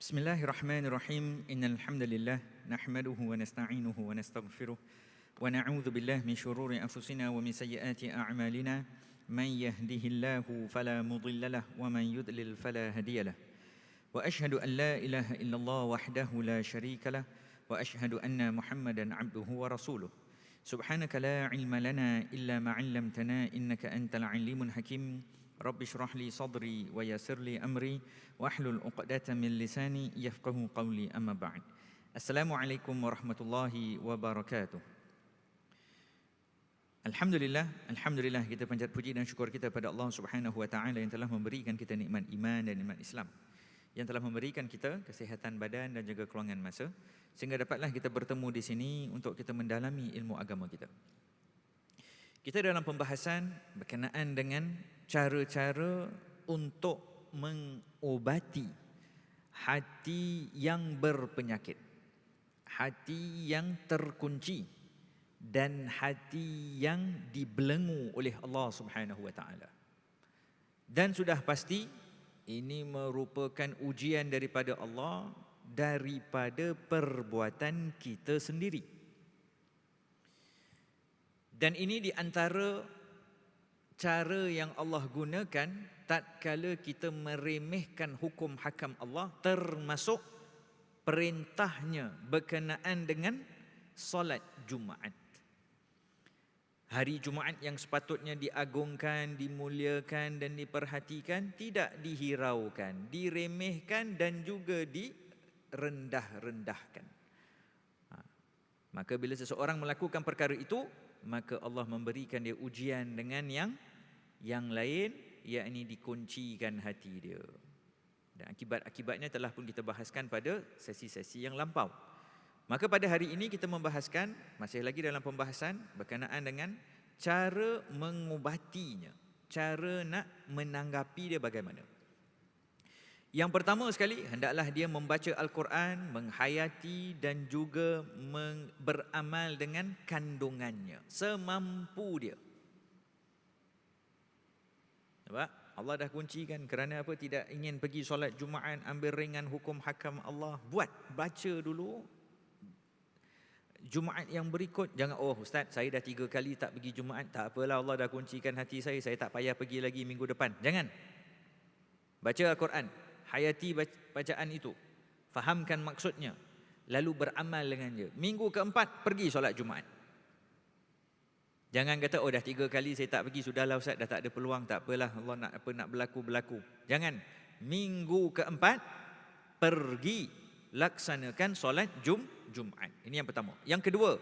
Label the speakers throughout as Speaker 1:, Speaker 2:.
Speaker 1: بسم الله الرحمن الرحيم إن الحمد لله نحمده ونستعينه ونستغفره ونعوذ بالله من شرور أنفسنا ومن سيئات أعمالنا من يهده الله فلا مضل له ومن يضلل فلا هادي له وأشهد أن لا إله إلا الله وحده لا شريك له وأشهد أن محمدا عبده ورسوله سبحانك لا علم لنا إلا ما علمتنا إنك أنت العليم الحكيم Rabbi اشرح li sadri wa لي li amri عقدة من لساني يفقه قولي اما بعد السلام عليكم ورحمه الله Alhamdulillah, alhamdulillah kita panjat puji dan syukur kita pada Allah Subhanahu wa taala yang telah memberikan kita nikmat iman dan nikmat Islam. Yang telah memberikan kita kesihatan badan dan juga keluangan masa sehingga dapatlah kita bertemu di sini untuk kita mendalami ilmu agama kita. Kita dalam pembahasan berkenaan dengan cara-cara untuk mengobati hati yang berpenyakit, hati yang terkunci dan hati yang dibelenggu oleh Allah Subhanahu wa taala. Dan sudah pasti ini merupakan ujian daripada Allah daripada perbuatan kita sendiri. Dan ini di antara cara yang Allah gunakan tatkala kita meremehkan hukum hakam Allah termasuk perintahnya berkenaan dengan solat Jumaat hari Jumaat yang sepatutnya diagungkan, dimuliakan dan diperhatikan tidak dihiraukan, diremehkan dan juga direndah-rendahkan. Ha. Maka bila seseorang melakukan perkara itu, maka Allah memberikan dia ujian dengan yang yang lain, yakni dikuncikan hati dia. Dan akibat-akibatnya telah pun kita bahaskan pada sesi-sesi yang lampau. Maka pada hari ini kita membahaskan masih lagi dalam pembahasan berkenaan dengan cara mengubatinya, cara nak menanggapi dia bagaimana. Yang pertama sekali hendaklah dia membaca al-Quran, menghayati dan juga beramal dengan kandungannya semampu dia. Nampak? Allah dah kuncikan kerana apa? Tidak ingin pergi solat Jumaat ambil ringan hukum hakam Allah. Buat baca dulu. Jumaat yang berikut jangan oh ustaz saya dah tiga kali tak pergi Jumaat. Tak apalah Allah dah kuncikan hati saya. Saya tak payah pergi lagi minggu depan. Jangan. Baca al-Quran. Hayati bacaan itu. Fahamkan maksudnya. Lalu beramal dengan dia minggu keempat pergi solat Jumaat jangan kata oh dah tiga kali saya tak pergi sudahlah ustaz dah tak ada peluang tak apalah Allah nak apa nak berlaku berlaku jangan minggu keempat pergi laksanakan solat Jumaat Jumaat. Ini yang pertama. Yang kedua,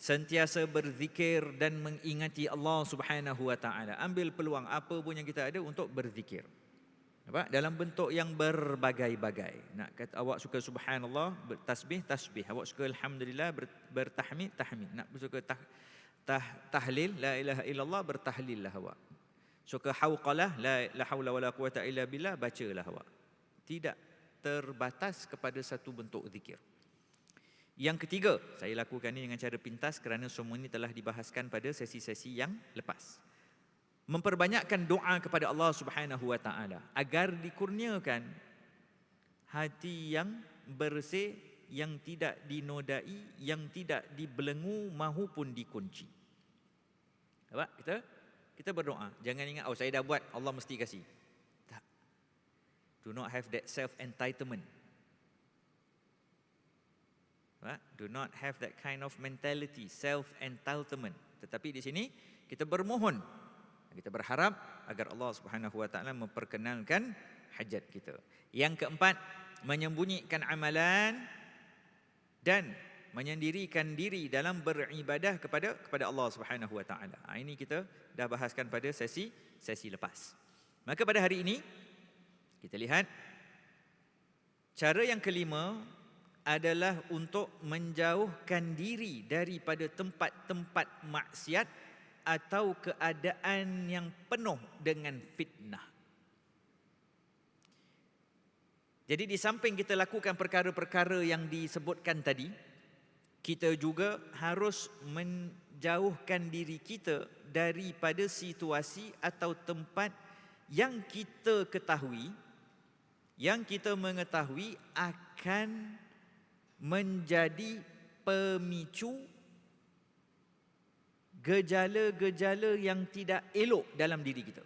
Speaker 1: sentiasa berzikir dan mengingati Allah Subhanahu wa taala. Ambil peluang apa pun yang kita ada untuk berzikir. Apa? Dalam bentuk yang berbagai-bagai. Nak kata awak suka subhanallah, bertasbih, tasbih. Awak suka alhamdulillah, bertahmid, tahmid. Nak suka tah, tah, tahlil, la ilaha illallah, bertahlil lah awak. Suka hauqalah, la, la hawla wa la quwata illa billah, bacalah awak. Tidak terbatas kepada satu bentuk zikir. Yang ketiga, saya lakukan ini dengan cara pintas kerana semua ini telah dibahaskan pada sesi-sesi yang lepas. Memperbanyakkan doa kepada Allah Subhanahu wa taala agar dikurniakan hati yang bersih yang tidak dinodai, yang tidak dibelenggu maupun dikunci. Apa? Kita kita berdoa. Jangan ingat oh saya dah buat Allah mesti kasih. Tak. Do not have that self entitlement. Do not have that kind of mentality, self-entitlement. Tetapi di sini kita bermohon, kita berharap agar Allah Subhanahu Wa Taala memperkenalkan hajat kita. Yang keempat, menyembunyikan amalan dan menyendirikan diri dalam beribadah kepada kepada Allah Subhanahu Wa Taala. Ha, ini kita dah bahaskan pada sesi sesi lepas. Maka pada hari ini kita lihat cara yang kelima adalah untuk menjauhkan diri daripada tempat-tempat maksiat atau keadaan yang penuh dengan fitnah. Jadi di samping kita lakukan perkara-perkara yang disebutkan tadi, kita juga harus menjauhkan diri kita daripada situasi atau tempat yang kita ketahui yang kita mengetahui akan menjadi pemicu gejala-gejala yang tidak elok dalam diri kita.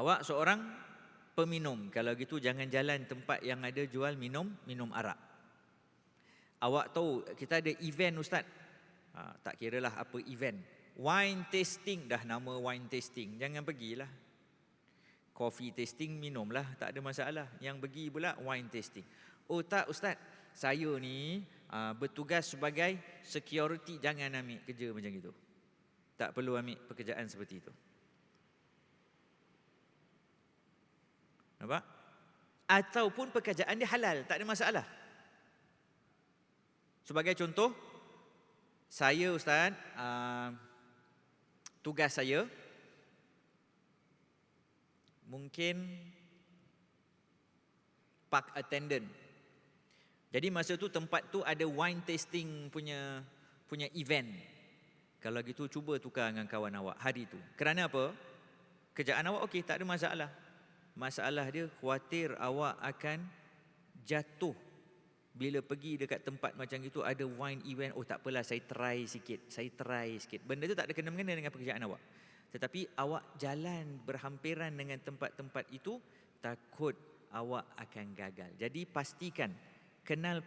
Speaker 1: Awak seorang peminum. Kalau gitu jangan jalan tempat yang ada jual minum minum arak. Awak tahu kita ada event ustaz. Ha, tak kiralah apa event. Wine tasting dah nama wine tasting. Jangan pergilah. Coffee tasting minumlah tak ada masalah. Yang pergi pula wine tasting. Oh tak ustaz. Saya ni uh, bertugas sebagai security jangan ambil kerja macam itu. Tak perlu ambil pekerjaan seperti itu. Nampak? Ataupun pekerjaan dia halal, tak ada masalah. Sebagai contoh, saya Ustaz, uh, tugas saya mungkin park attendant jadi masa tu tempat tu ada wine tasting punya punya event. Kalau gitu cuba tukar dengan kawan awak hari tu. Kerana apa? Kerjaan awak okey, tak ada masalah. Masalah dia khawatir awak akan jatuh bila pergi dekat tempat macam itu ada wine event. Oh tak apalah saya try sikit. Saya try sikit. Benda tu tak ada kena-mengena dengan pekerjaan awak. Tetapi awak jalan berhampiran dengan tempat-tempat itu takut awak akan gagal. Jadi pastikan kenal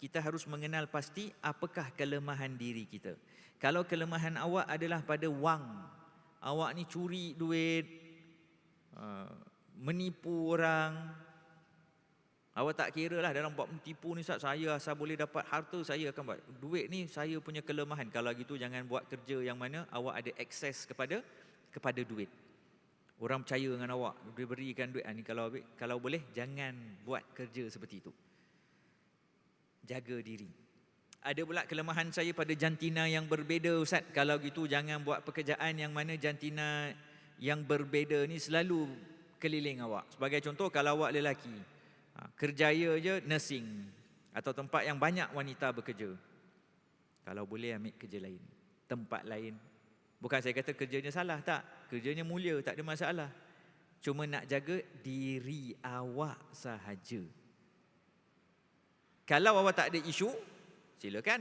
Speaker 1: kita harus mengenal pasti apakah kelemahan diri kita. Kalau kelemahan awak adalah pada wang, awak ni curi duit, uh, menipu orang, awak tak kira lah dalam buat menipu ni saya asal boleh dapat harta saya akan buat. Duit ni saya punya kelemahan. Kalau gitu jangan buat kerja yang mana awak ada akses kepada kepada duit. Orang percaya dengan awak, berikan duit. Ha, ni kalau kalau boleh jangan buat kerja seperti itu jaga diri. Ada pula kelemahan saya pada jantina yang berbeza Ustaz. Kalau gitu jangan buat pekerjaan yang mana jantina yang berbeza ni selalu keliling awak. Sebagai contoh kalau awak lelaki, ha, kerjaya je nursing atau tempat yang banyak wanita bekerja. Kalau boleh ambil kerja lain, tempat lain. Bukan saya kata kerjanya salah, tak. Kerjanya mulia, tak ada masalah. Cuma nak jaga diri awak sahaja. Kalau awak tak ada isu, silakan.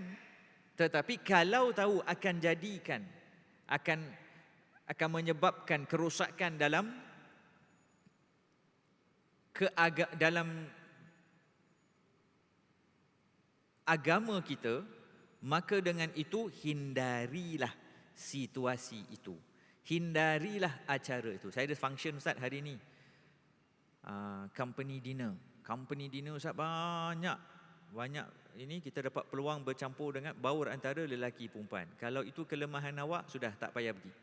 Speaker 1: Tetapi kalau tahu akan jadikan akan akan menyebabkan kerosakan dalam keaga, dalam agama kita, maka dengan itu hindarilah situasi itu. Hindarilah acara itu. Saya ada function Ustaz hari ini. Uh, company dinner. Company dinner Ustaz banyak banyak ini kita dapat peluang bercampur dengan baur antara lelaki perempuan. Kalau itu kelemahan awak sudah tak payah pergi.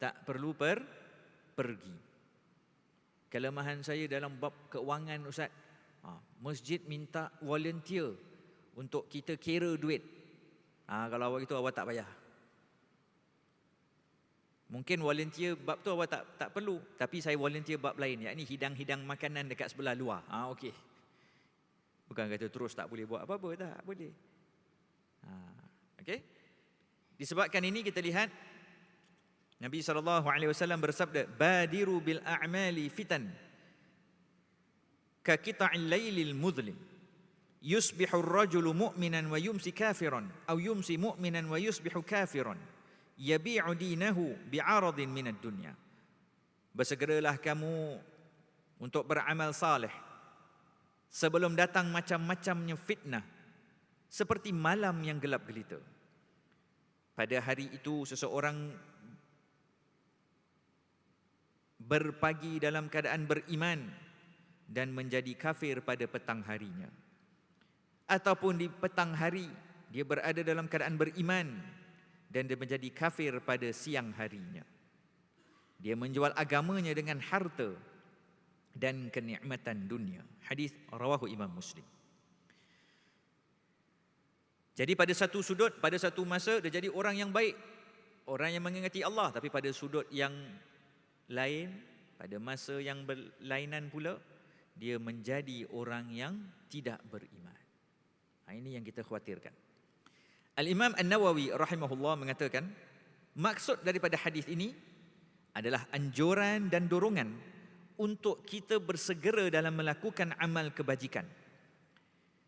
Speaker 1: Tak perlu per pergi. Kelemahan saya dalam bab keuangan Ustaz. Ha, masjid minta volunteer untuk kita kira duit. Ha, kalau awak itu awak tak payah. Mungkin volunteer bab tu awak tak tak perlu, tapi saya volunteer bab lain, yakni hidang-hidang makanan dekat sebelah luar. Ha, okey. Bukan kata terus tak boleh buat apa-apa tak, boleh. Ha, okey. Disebabkan ini kita lihat Nabi sallallahu alaihi wasallam bersabda, "Badiru bil a'mali fitan ka qita'il lailil mudlim." Yusbihu ar-rajulu mu'minan wa yumsi kafiran, atau yumsi mu'minan wa yusbihu kafiran yabi'u dinahu bi'aradin minad dunya. Bersegeralah kamu untuk beramal saleh sebelum datang macam-macamnya fitnah seperti malam yang gelap gelita. Pada hari itu seseorang berpagi dalam keadaan beriman dan menjadi kafir pada petang harinya. Ataupun di petang hari dia berada dalam keadaan beriman dan dia menjadi kafir pada siang harinya. Dia menjual agamanya dengan harta dan kenikmatan dunia. Hadis rawahu Imam Muslim. Jadi pada satu sudut, pada satu masa dia jadi orang yang baik. Orang yang mengingati Allah. Tapi pada sudut yang lain, pada masa yang berlainan pula, dia menjadi orang yang tidak beriman. Ha, ini yang kita khawatirkan. Al-Imam An-Nawawi rahimahullah mengatakan Maksud daripada hadis ini adalah anjuran dan dorongan untuk kita bersegera dalam melakukan amal kebajikan.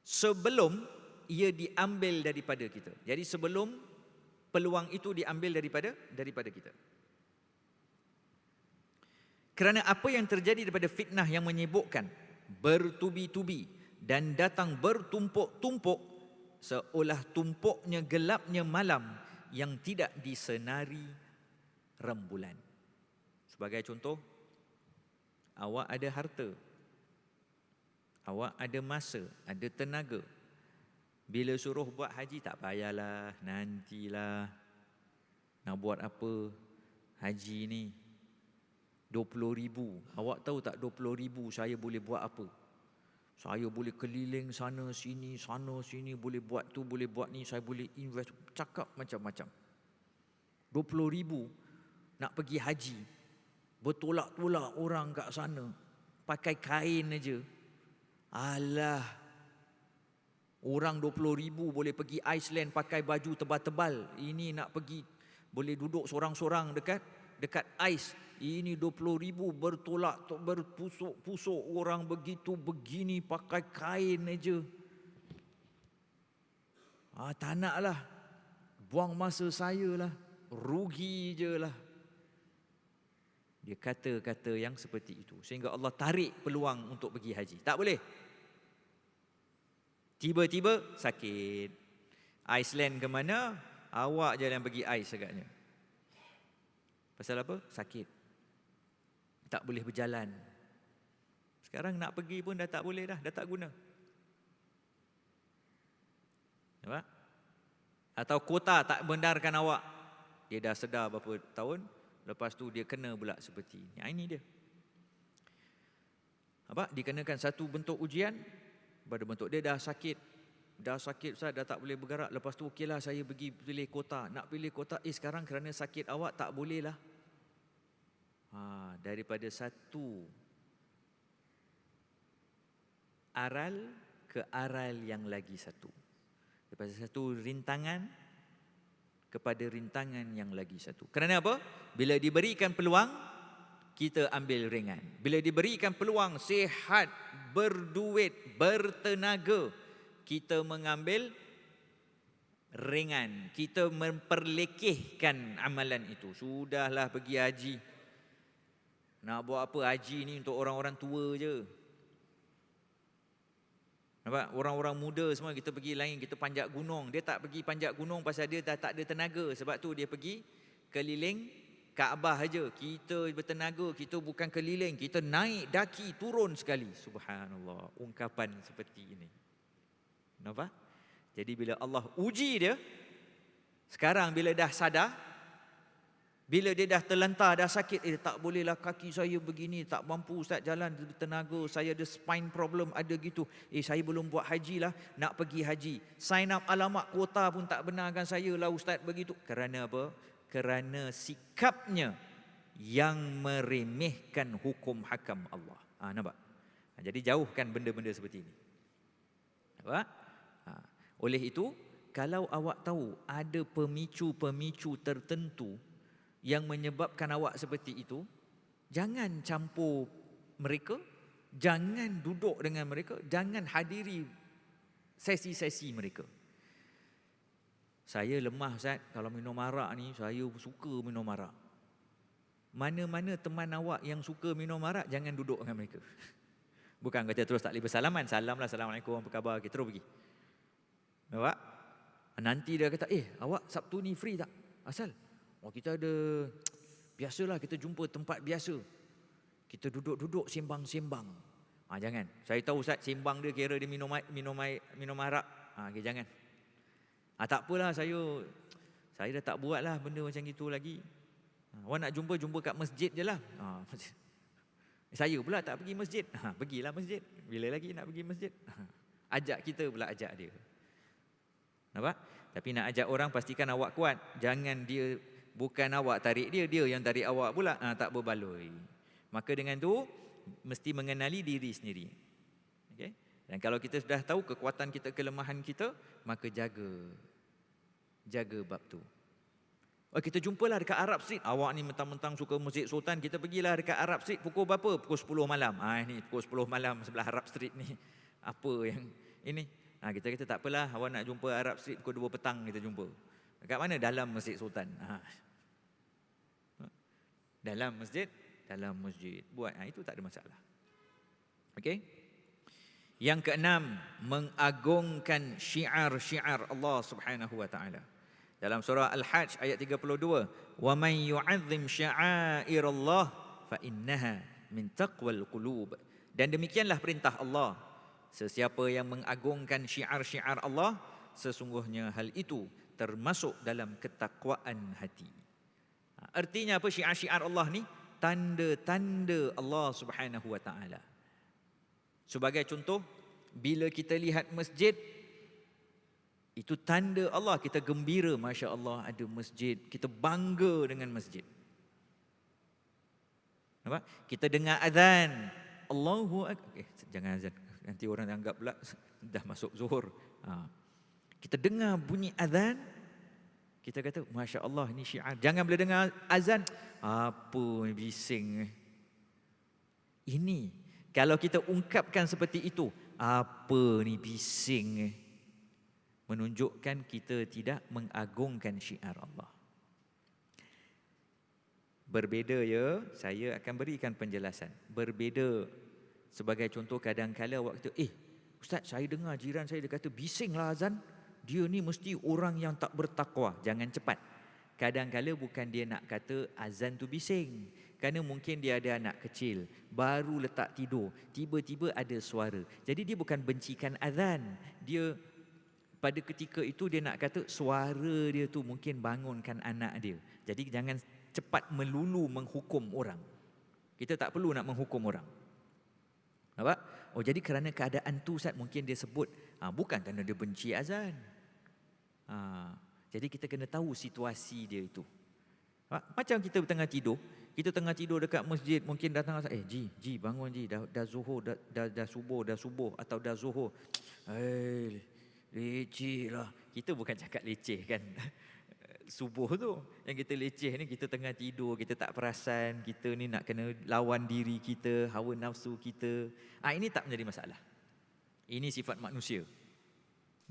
Speaker 1: Sebelum ia diambil daripada kita. Jadi sebelum peluang itu diambil daripada daripada kita. Kerana apa yang terjadi daripada fitnah yang menyebukkan bertubi-tubi dan datang bertumpuk-tumpuk seolah tumpuknya gelapnya malam yang tidak disenari rembulan. Sebagai contoh, awak ada harta. Awak ada masa, ada tenaga. Bila suruh buat haji tak payahlah, nantilah. Nak buat apa? Haji ni 20 ribu. Awak tahu tak 20 ribu saya boleh buat apa? Saya boleh keliling sana sini, sana sini, boleh buat tu, boleh buat ni, saya boleh invest, cakap macam-macam. 20 ribu nak pergi haji, bertolak-tolak orang kat sana, pakai kain aja. Alah, orang 20 ribu boleh pergi Iceland pakai baju tebal-tebal. Ini nak pergi, boleh duduk seorang-seorang dekat dekat ais ini 20 ribu bertolak berpusuk-pusuk orang begitu begini pakai kain aja. Ah, tak nak lah. Buang masa saya lah. Rugi je lah. Dia kata-kata yang seperti itu. Sehingga Allah tarik peluang untuk pergi haji. Tak boleh. Tiba-tiba sakit. Iceland ke mana? Awak je yang pergi ais agaknya. Pasal apa? Sakit tak boleh berjalan. Sekarang nak pergi pun dah tak boleh dah, dah tak guna. Nampak? Atau kota tak benarkan awak. Dia dah sedar berapa tahun, lepas tu dia kena pula seperti ini. Ini dia. Apa? Dikenakan satu bentuk ujian, pada bentuk dia dah sakit. Dah sakit Ustaz, dah tak boleh bergerak. Lepas tu okeylah saya pergi pilih kota. Nak pilih kota, eh sekarang kerana sakit awak tak boleh lah. Ha, daripada satu aral ke aral yang lagi satu. Daripada satu rintangan kepada rintangan yang lagi satu. Kerana apa? Bila diberikan peluang, kita ambil ringan. Bila diberikan peluang sehat, berduit, bertenaga, kita mengambil ringan. Kita memperlekehkan amalan itu. Sudahlah pergi haji. Nak buat apa haji ni untuk orang-orang tua je. Nampak? Orang-orang muda semua kita pergi lain, kita panjat gunung. Dia tak pergi panjat gunung pasal dia dah tak ada tenaga. Sebab tu dia pergi keliling Kaabah aja. Kita bertenaga, kita bukan keliling. Kita naik daki, turun sekali. Subhanallah. Ungkapan seperti ini. Nampak? Jadi bila Allah uji dia, sekarang bila dah sadar, bila dia dah terlantar, dah sakit, eh tak bolehlah kaki saya begini, tak mampu Ustaz jalan tenaga, saya ada spine problem, ada gitu. Eh saya belum buat haji lah, nak pergi haji. Sign up alamat kuota pun tak benarkan saya lah Ustaz begitu. Kerana apa? Kerana sikapnya yang meremehkan hukum hakam Allah. Ha, nampak? Ha, jadi jauhkan benda-benda seperti ini. Nampak? Ha. Oleh itu, kalau awak tahu ada pemicu-pemicu tertentu yang menyebabkan awak seperti itu, jangan campur mereka, jangan duduk dengan mereka, jangan hadiri sesi-sesi mereka. Saya lemah Ustaz, kalau minum arak ni, saya suka minum arak. Mana-mana teman awak yang suka minum arak, jangan duduk dengan mereka. Bukan kata terus tak boleh bersalaman. Salam lah, Assalamualaikum, apa khabar? Kita terus pergi. Nampak? Nanti dia kata, eh awak Sabtu ni free tak? Asal? Oh kita ada biasalah kita jumpa tempat biasa. Kita duduk-duduk sembang-sembang. Ha, jangan. Saya tahu Ustaz sembang dia kira dia minum minum minum arak. Ha, okay, jangan. Ha, tak apalah saya saya dah tak buat lah benda macam itu lagi. Ha, awak nak jumpa jumpa kat masjid je lah. Ha, saya pula tak pergi masjid. Ha, pergilah masjid. Bila lagi nak pergi masjid? Ha, ajak kita pula ajak dia. Nampak? Tapi nak ajak orang pastikan awak kuat. Jangan dia Bukan awak tarik dia, dia yang tarik awak pula. Ha, tak berbaloi. Maka dengan tu, mesti mengenali diri sendiri. Okay? Dan kalau kita sudah tahu kekuatan kita, kelemahan kita, maka jaga. Jaga bab tu. Oh, kita jumpalah dekat Arab Street. Awak ni mentang-mentang suka Masjid Sultan, kita pergilah dekat Arab Street pukul berapa? Pukul 10 malam. Ah ini pukul 10 malam sebelah Arab Street ni. Apa yang ini? Ha, kita kata tak apalah, awak nak jumpa Arab Street pukul 2 petang kita jumpa. Dekat mana? Dalam Masjid Sultan. Ha. Dalam masjid, dalam masjid. Buat, ha, itu tak ada masalah. Okey? Yang keenam, mengagungkan syiar-syiar Allah Subhanahu wa taala. Dalam surah Al-Hajj ayat 32, "Wa man yu'azzim sya'airallah fa innaha min taqwal qulub." Dan demikianlah perintah Allah. Sesiapa yang mengagungkan syiar-syiar Allah, sesungguhnya hal itu termasuk dalam ketakwaan hati. Artinya apa syiar-syiar Allah ni? Tanda-tanda Allah Subhanahu wa taala. Sebagai contoh, bila kita lihat masjid itu tanda Allah kita gembira Masya Allah ada masjid Kita bangga dengan masjid Nampak? Kita dengar azan Allahu Akbar okay, Jangan azan Nanti orang anggap pula Dah masuk zuhur ha. Kita dengar bunyi azan Kita kata Masya Allah ini syiar Jangan bila dengar azan Apa bising Ini Kalau kita ungkapkan seperti itu Apa ni bising menunjukkan kita tidak mengagungkan syiar Allah. Berbeza ya, saya akan berikan penjelasan. Berbeza sebagai contoh kadang-kala waktu eh ustaz saya dengar jiran saya dia kata bisinglah azan. Dia ni mesti orang yang tak bertakwa. Jangan cepat. Kadang-kala bukan dia nak kata azan tu bising. Kerana mungkin dia ada anak kecil, baru letak tidur, tiba-tiba ada suara. Jadi dia bukan bencikan azan, dia pada ketika itu dia nak kata suara dia tu mungkin bangunkan anak dia. Jadi jangan cepat melulu menghukum orang. Kita tak perlu nak menghukum orang. Nampak? Oh jadi kerana keadaan tu Ustaz mungkin dia sebut ha, bukan kerana dia benci azan. Jadi kita kena tahu situasi dia itu. Ha, macam kita tengah tidur, kita tengah tidur dekat masjid mungkin datang eh ji ji bangun ji dah dah zuhur dah dah, dah subuh dah subuh atau dah zuhur. Eh Leceh lah. Kita bukan cakap leceh kan. Subuh tu. Yang kita leceh ni kita tengah tidur, kita tak perasan, kita ni nak kena lawan diri kita, hawa nafsu kita. Ah ini tak menjadi masalah. Ini sifat manusia.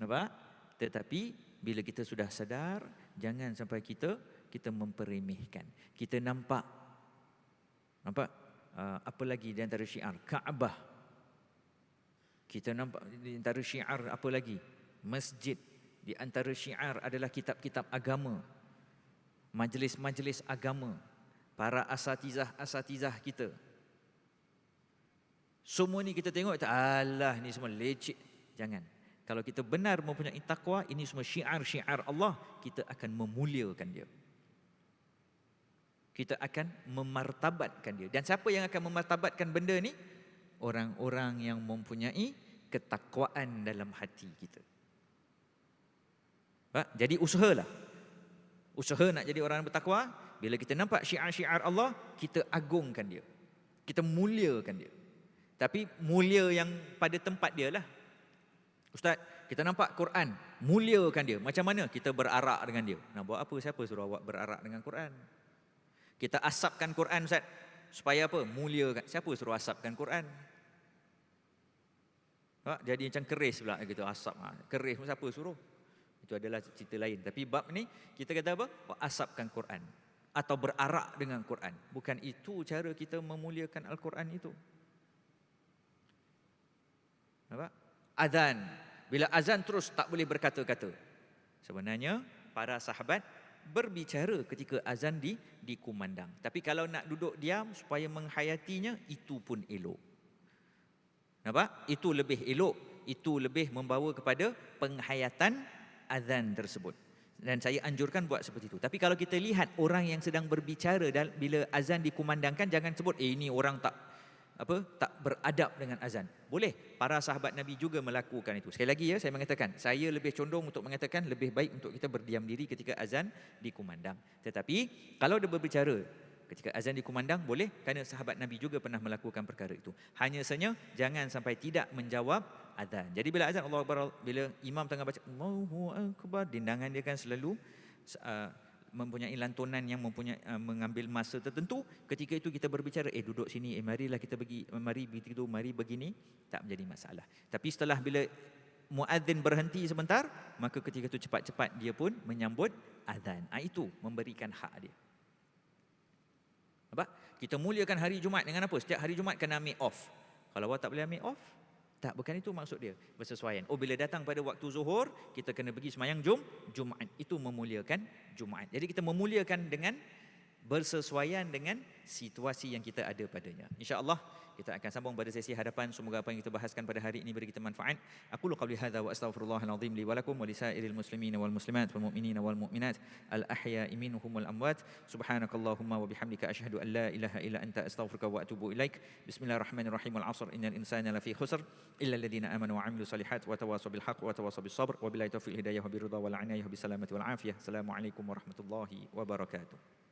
Speaker 1: Nampak? Tetapi bila kita sudah sadar, jangan sampai kita kita memperemehkan. Kita nampak. Nampak? Uh, apa lagi di antara syiar? Kaabah. Kita nampak di antara syiar apa lagi? masjid. Di antara syiar adalah kitab-kitab agama. Majlis-majlis agama. Para asatizah-asatizah kita. Semua ni kita tengok Allah ni semua leceh jangan kalau kita benar mempunyai takwa ini semua syiar-syiar Allah kita akan memuliakan dia kita akan memartabatkan dia dan siapa yang akan memartabatkan benda ni orang-orang yang mempunyai ketakwaan dalam hati kita Ha? Jadi usahalah. Usaha nak jadi orang yang bertakwa. Bila kita nampak syiar-syiar Allah, kita agungkan dia. Kita muliakan dia. Tapi mulia yang pada tempat dia lah. Ustaz, kita nampak Quran, muliakan dia. Macam mana kita berarak dengan dia? Nak buat apa? Siapa suruh awak berarak dengan Quran? Kita asapkan Quran Ustaz. Supaya apa? Muliakan. Siapa suruh asapkan Quran? Ha? Jadi macam keris pula gitu asap. Ha? Keris siapa suruh? Itu adalah cerita lain. Tapi bab ni kita kata apa? Asapkan Quran atau berarak dengan Quran. Bukan itu cara kita memuliakan Al-Quran itu. Apa? Azan. Bila azan terus tak boleh berkata-kata. Sebenarnya para sahabat berbicara ketika azan di dikumandang. Tapi kalau nak duduk diam supaya menghayatinya itu pun elok. Nampak? Itu lebih elok. Itu lebih membawa kepada penghayatan azan tersebut. Dan saya anjurkan buat seperti itu. Tapi kalau kita lihat orang yang sedang berbicara dan bila azan dikumandangkan jangan sebut eh ini orang tak apa tak beradab dengan azan. Boleh para sahabat Nabi juga melakukan itu. Sekali lagi ya saya mengatakan saya lebih condong untuk mengatakan lebih baik untuk kita berdiam diri ketika azan dikumandang. Tetapi kalau dia berbicara ketika azan dikumandang boleh kerana sahabat Nabi juga pernah melakukan perkara itu. Hanya saja jangan sampai tidak menjawab azan. Jadi bila azan Allah Akbar bila imam tengah baca Allahu Akbar dindangan dia kan selalu uh, mempunyai lantunan yang mempunyai uh, mengambil masa tertentu ketika itu kita berbicara eh duduk sini eh marilah kita pergi mari begitu mari begini tak menjadi masalah. Tapi setelah bila muadzin berhenti sebentar maka ketika itu cepat-cepat dia pun menyambut azan ah itu memberikan hak dia. Apa kita muliakan hari Jumaat dengan apa? Setiap hari Jumaat kena ambil off. Kalau awak tak boleh ambil off tak, bukan itu maksud dia. Bersesuaian. Oh, bila datang pada waktu zuhur, kita kena pergi semayang Jum, Jumaat. Itu memuliakan Jumaat. Jadi kita memuliakan dengan bersesuaian dengan situasi yang kita ada padanya. InsyaAllah kita akan sambung pada sesi hadapan. Semoga apa yang kita bahaskan pada hari ini beri kita manfaat. Aku qawli hadza wa astaghfirullahalazim li wa lakum wa lisairil muslimin wal muslimat wal mu'minin wal mu'minat al ahya'i minhum wal amwat. Subhanakallahumma wa bihamdika asyhadu an la ilaha illa anta astaghfiruka wa atubu ilaik. Bismillahirrahmanirrahim. Wal 'asr innal insana lafi khusr illa alladhina amanu wa 'amilus salihat wa tawasaw bil haqq wa tawasaw bis sabr. Wa billahi tawfiq hidayah wa biridha wal 'inayah bis salamati wal afiyah. Assalamu alaikum warahmatullahi wabarakatuh